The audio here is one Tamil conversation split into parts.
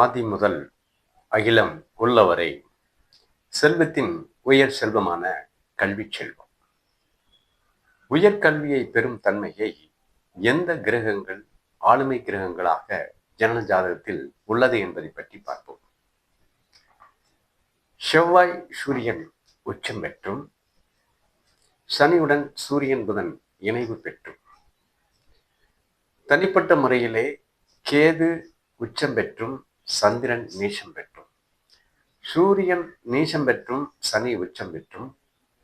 ஆதி முதல் அகிலம் உள்ளவரை. செல்வத்தின் உயர் செல்வமான கல்வி செல்வம். உயர்கல்வியை பெறும் தன்மையை எந்த கிரகங்கள் ஆளுமை கிரகங்களாக ஜனன ஜாதகத்தில் உள்ளது என்பதை பற்றி பார்ப்போம். செவ்வாய் சூரியன் உச்சம் பெற்றும் சனியுடன் சூரியன் புதன் இணைவு பெற்றும். தனிப்பட்ட முறையிலே கேது உச்சம் பெற்றும் சந்திரன் நீசம் பெற்றும். சூரியன் நீசம் பெற்றும் சனி உச்சம் பெற்றும்.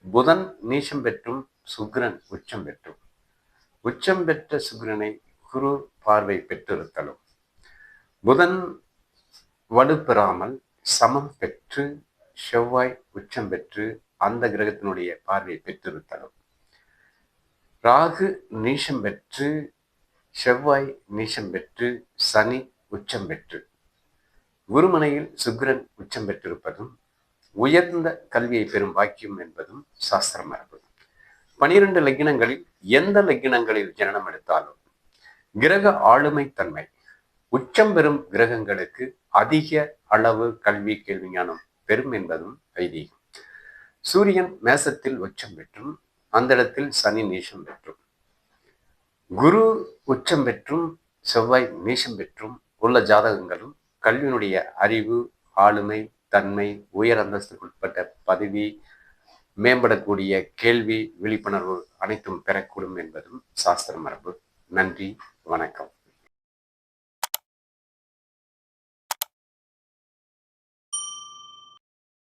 புதன் நீசம் பெற்றும் சுக்கிரன் உச்சம் பெற்றும். உச்சம் பெற்ற சுக்கிரனை குரு பார்வை பெற்றிருத்தலும். புதன் வலுப்பெறாமல் சமம் பெற்று செவ்வாய் உச்சம் பெற்று அந்த கிரகத்தினுடைய பார்வை பெற்றிருத்தலும். ராகு நீசம் பெற்று செவ்வாய் நீசம் பெற்று சனி உச்சம் பெற்று. குருமனையில் சுக்கிரன் உச்சம் பெற்றிருப்பதும் உயர்ந்த கல்வியை பெறும் பாக்கியம் என்பதும் சாஸ்திர மரபு பனிரெண்டு லக்கினங்களில் எந்த லக்கினங்களில் ஜனனம் எடுத்தாலும் கிரக ஆளுமை தன்மை உச்சம் பெறும் கிரகங்களுக்கு அதிக அளவு கல்வி கேள்வி ஞானம் பெறும் என்பதும் ஐதீகம். சூரியன் மேசத்தில் உச்சம் பெற்றும் அந்த இடத்தில் சனி நீசம் பெற்றும். குரு உச்சம் பெற்றும் செவ்வாய் நீசம் பெற்றும் உள்ள ஜாதகங்களும் கல்வியினுடைய அறிவு ஆளுமை தன்மை உயர் அந்தஸ்துக்கு உட்பட்ட பதவி மேம்படக்கூடிய கேள்வி விழிப்புணர்வு அனைத்தும் பெறக்கூடும் என்பதும் சாஸ்திர மரபு. நன்றி வணக்கம்.